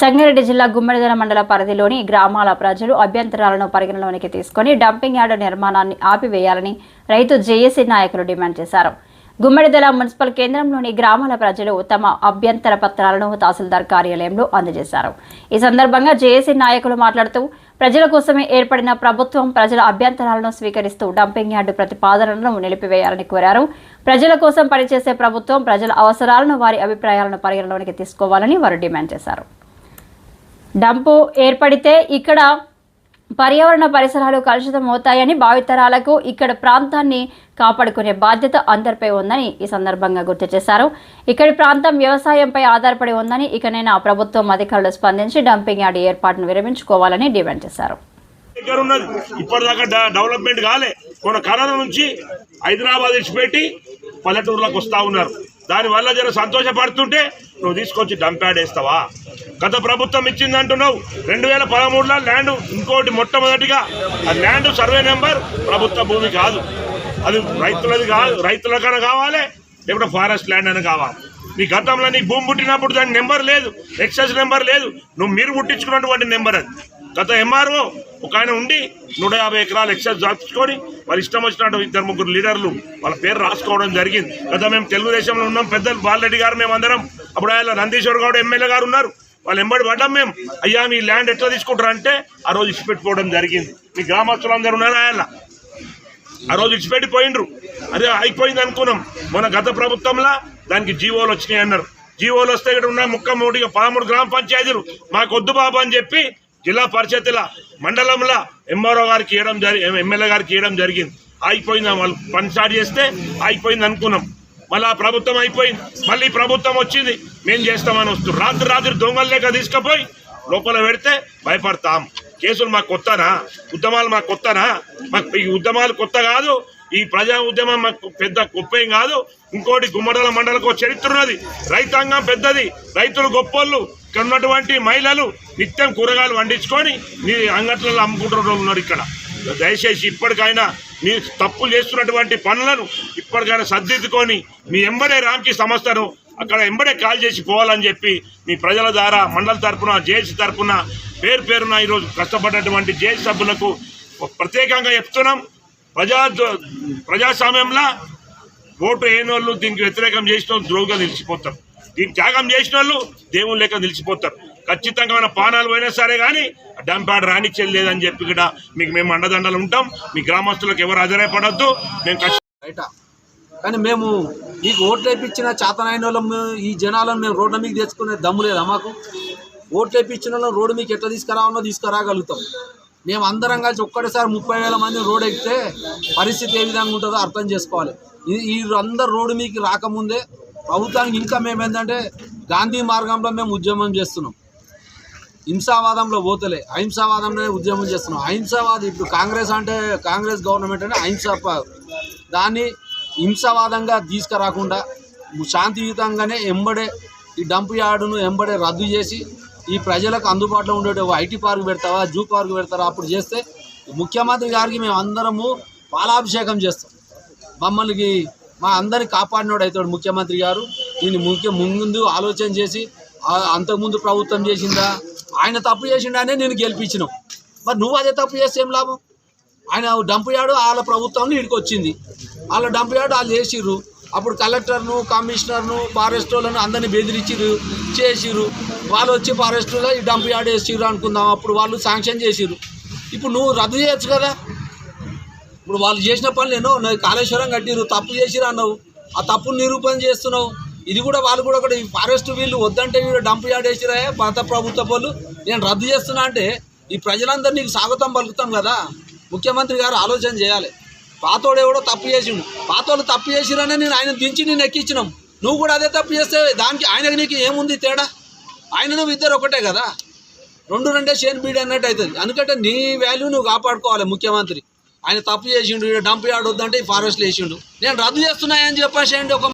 సంగారెడ్డి జిల్లా గుమ్మడిదల మండల పరిధిలోని గ్రామాల ప్రజలు అభ్యంతరాలను పరిగణలోనికి తీసుకొని డంపింగ్ యార్డు నిర్మాణాన్ని ఆపివేయాలని రైతు జేఏసీ నాయకులు డిమాండ్ చేశారు. గుమ్మడిదల మున్సిపల్ కేంద్రంలోని గ్రామాల ప్రజలు తమ అభ్యంతర పత్రాలను తహసీల్దార్ కార్యాలయంలో అందజేశారు. ఈ సందర్భంగా జేఏసీ నాయకులు మాట్లాడుతూ ప్రజల కోసమే ఏర్పడిన ప్రభుత్వం ప్రజల అభ్యంతరాలను స్వీకరిస్తూ డంపింగ్ యార్డు ప్రతిపాదనలను నిలిపివేయాలని కోరారు. ప్రజల కోసం పనిచేసే ప్రభుత్వం ప్రజల అవసరాలను వారి అభిప్రాయాలను పరిగణలోనికి తీసుకోవాలని వారు డిమాండ్ చేశారు. డంపు ఏర్పడితే ఇక్కడ పర్యావరణ పరిసరాలు కలుషితం అవుతాయని భావితరాలకు ఇక్కడ ప్రాంతాన్ని కాపాడుకునే బాధ్యత అందరిపై ఉందని ఈ సందర్భంగా గుర్తు చేశారు. ఇక్కడి ప్రాంతం వ్యవసాయంపై ఆధారపడి ఉందని ఇకనైనా ప్రభుత్వం అధికారులు స్పందించి డంపింగ్ యార్డ్ ఏర్పాటును విరమించుకోవాలని డిమాండ్ చేశారు. దగ్గర ఉన్నది. ఇప్పటిదాకా డెవలప్మెంట్ కాలే. మన కరోనా నుంచి హైదరాబాద్ ఇచ్చిపెట్టి పల్లెటూరులోకి వస్తా ఉన్నారు. దానివల్ల జర సంతోషపడుతుంటే నువ్వు తీసుకొచ్చి డంప్యాడ్ వేస్తావా? గత ప్రభుత్వం ఇచ్చింది అంటున్నావు రెండు వేల పదమూడులో ల్యాండ్ ఇంకోటి మొట్టమొదటిగా. ఆ ల్యాండ్ సర్వే నెంబర్ ప్రభుత్వ భూమి కాదు. అది రైతులది కాదు రైతులకన్నా కావాలి లేకుంటే ఫారెస్ట్ ల్యాండ్ అని కావాలి. నీ గతంలో నీ భూమి పుట్టినప్పుడు దాని నెంబర్ లేదు ఎక్సెస్ నెంబర్ లేదు. నువ్వు మీరు పుట్టించుకున్నటువంటి నెంబర్ అది. గత ఎంఆర్ఓ ఒక ఆయన ఉండి నూట యాభై ఎకరాలు ఎక్సైజ్ దాచుకొని వాళ్ళు ఇష్టం వచ్చినట్టు ఇద్దరు ముగ్గురు లీడర్లు వాళ్ళ పేరు రాసుకోవడం జరిగింది. గత మేము తెలుగుదేశంలో ఉన్నాం. పెద్దలు బాలరెడ్డి గారు మేము అందరం. అప్పుడు ఆయన నందీశ్వర్ గౌడ్ ఎమ్మెల్యే గారు ఉన్నారు. వాళ్ళు ఎంబడి పడ్డాం మేము. అయ్యా మీ ల్యాండ్ ఎట్లా తీసుకుంటారు అంటే ఆ రోజు ఇచ్చిపెట్టుకోవడం జరిగింది. మీ గ్రామస్తులందరూ ఉన్నారు ఆయన? ఆ రోజు ఇచ్చిపెట్టి పోయిండ్రు అదే అయిపోయింది అనుకున్నాం. మన గత ప్రభుత్వంలో దానికి జీవోలు వచ్చినాయి అన్నారు. జీవోలు వస్తే ఇక్కడ ఉన్న ముక్క మూడిగా పదమూడు గ్రామ పంచాయతీలు మాకు వద్దు బాబు అని చెప్పి జిల్లా పరిషత్తుల మండలంలో ఎంఆర్ఓ గారికి ఇవ్వడం జరి ఎమ్మెల్యే గారికి ఇవ్వడం జరిగింది. ఆగిపోయింది వాళ్ళు పని స్టార్ట్ చేస్తే ఆగిపోయింది అనుకున్నాం. మళ్ళీ ఆ ప్రభుత్వం అయిపోయింది. మళ్ళీ ప్రభుత్వం వచ్చింది. మేం చేస్తామని వస్తుంది రాత్రి రాత్రి దొంగలు లేక తీసుకుపోయి లోపల పెడితే భయపడతాం. కేసులు మాకు కొత్తనా? ఉద్యమాలు మాకు కొత్తనా? మాకు ఈ ఉద్యమాలు కొత్త కాదు. ఈ ప్రజా ఉద్యమం మాకు పెద్ద గొప్పేం కాదు. ఇంకోటి గుమ్మడల మండలకు చరిత్ర ఉన్నది. రైతాంగం పెద్దది. రైతులు గొప్పోళ్ళు. ఇక్కడ ఉన్నటువంటి మహిళలు నిత్యం కూరగాయలు వండించుకొని మీ అంగట్లలో అమ్ముకుంటున్న ఉన్నారు ఇక్కడ. దయచేసి ఇప్పటికైనా మీరు తప్పులు చేస్తున్నటువంటి పనులను ఇప్పటికైనా సర్దిద్దుకొని మీ ఎంబడే రామ్కి సంస్థను అక్కడ ఎంబడే కాల్ చేసి పోవాలని చెప్పి మీ ప్రజల ద్వారా మండల తరఫున జేఏసీ తరఫున పేరు పేరున ఈరోజు కష్టపడినటువంటి జేఏసీ సభ్యులకు ప్రత్యేకంగా చెప్తున్నాం. ప్రజా ప్రజాస్వామ్యంలో ఓటు వేయని వాళ్ళు దీనికి వ్యతిరేకం చేసిన వాళ్ళు ద్రోహిగా నిలిచిపోతారు. దీన్ని త్యాగం చేసిన వాళ్ళు దేవుని లేక నిలిచిపోతారు. ఖచ్చితంగా మన పానాలు పోయినా సరే కానీ డంపాడ రానిచ్చేది లేదని చెప్పి కూడా మీకు మేము అండదండలు ఉంటాం. మీ గ్రామస్తులకు ఎవరు అజరైపడద్దు మేము బయట. కానీ మేము మీకు ఓట్లు వేయించిన చేతనైన వాళ్ళం ఈ జనాలను మేము రోడ్ల మీకు తెచ్చుకునే దమ్ము లేదా మాకు? ఓట్లు వేయించిన వాళ్ళం రోడ్డు మీకు ఎట్లా తీసుకురావాలో తీసుకురాగలుగుతాం. మేము అందరం కలిసి ఒక్కటేసారి ముప్పై వేల మంది రోడ్ ఎక్కితే పరిస్థితి ఏ విధంగా ఉంటుందో అర్థం చేసుకోవాలి. ఈ అందరు రోడ్డు మీకు రాకముందే ప్రభుత్వానికి ఇంకా మేము ఏంటంటే గాంధీ మార్గంలో మేము ఉద్యమం చేస్తున్నాం. హింసావాదంలో పోతలే అహింసావాదంలోనే ఉద్యమం చేస్తున్నాం. అహింసావాదం ఇప్పుడు కాంగ్రెస్ అంటే కాంగ్రెస్ గవర్నమెంట్ అంటే అహింస దాన్ని హింసావాదంగా తీసుకురాకుండా శాంతియుతంగానే ఎంబడే ఈ డంప్ యార్డును ఎంబడే రద్దు చేసి ఈ ప్రజలకు అందుబాటులో ఉండే ఐటీ పార్క్ పెడతావా జూ పార్క్ పెడతారా? అప్పుడు చేస్తే ముఖ్యమంత్రి గారికి మేము అందరము పాలాభిషేకం చేస్తాం. మమ్మల్ని మా అందరిని కాపాడినోడు అవుతాడు ముఖ్యమంత్రి గారు. దీన్ని ముఖ్య ముందు ఆలోచన చేసి అంతకుముందు ప్రభుత్వం చేసిందా? ఆయన తప్పు చేసిండానే నేను గెలిపించినాం. మరి నువ్వు అదే తప్పు చేస్తే ఏం లాభం? ఆయన డంప్ యార్డు వాళ్ళ ప్రభుత్వం ఇడికి వచ్చింది వాళ్ళ డంప్ యార్డు వాళ్ళు చేసిర్రు. అప్పుడు కలెక్టర్ను కమిషనర్ను ఫారెస్ట్ వాళ్ళను అందరినీ బెదిరించిర్రు చేసిరు వాళ్ళు వచ్చి ఫారెస్ట్లో ఈ డంప్ యార్డ్ వేసిరు అనుకుందాం. అప్పుడు వాళ్ళు శాంక్షన్ చేసిరు ఇప్పుడు నువ్వు రద్దు చేయొచ్చు కదా. ఇప్పుడు వాళ్ళు చేసిన పనులు ఎన్నో ఉన్నాయి. కాళేశ్వరం కట్టిరు తప్పు చేసిరు అన్నావు. ఆ తప్పును నిరూపణ చేస్తున్నావు. ఇది కూడా వాళ్ళు కూడా ఒకటి ఫారెస్ట్ వీళ్ళు వద్దంటే వీళ్ళు డంప్ యార్డ్ వేసిరా పాత ప్రభుత్వ వాళ్ళు? నేను రద్దు చేస్తున్నా అంటే ఈ ప్రజలందరూ నీకు స్వాగతం పలుకుతాం కదా. ముఖ్యమంత్రి గారు ఆలోచన చేయాలి. పాతోడు ఎవడో తప్పు చేసిండు. పాతోడు తప్పు చేసిరనే నేను ఆయన దించి నేను ఎక్కించినాం. నువ్వు కూడా అదే తప్పు చేస్తే దానికి ఆయనకి నీకు ఏముంది తేడా? ఆయన నువ్వు ఇద్దరు ఒకటే కదా? రెండు రెండే షేర్ బీడ్ అన్నట్టు అవుతుంది. ఎందుకంటే నీ వాల్యూ నువ్వు కాపాడుకోవాలి ముఖ్యమంత్రి. ఆయన తప్పు చేసిండు డంప్ యార్డ్ వద్దంటే ఈ ఫారెస్ట్లో వేసిండు. నేను రద్దు చేస్తున్నాయని చెప్పేసేయండి ఒక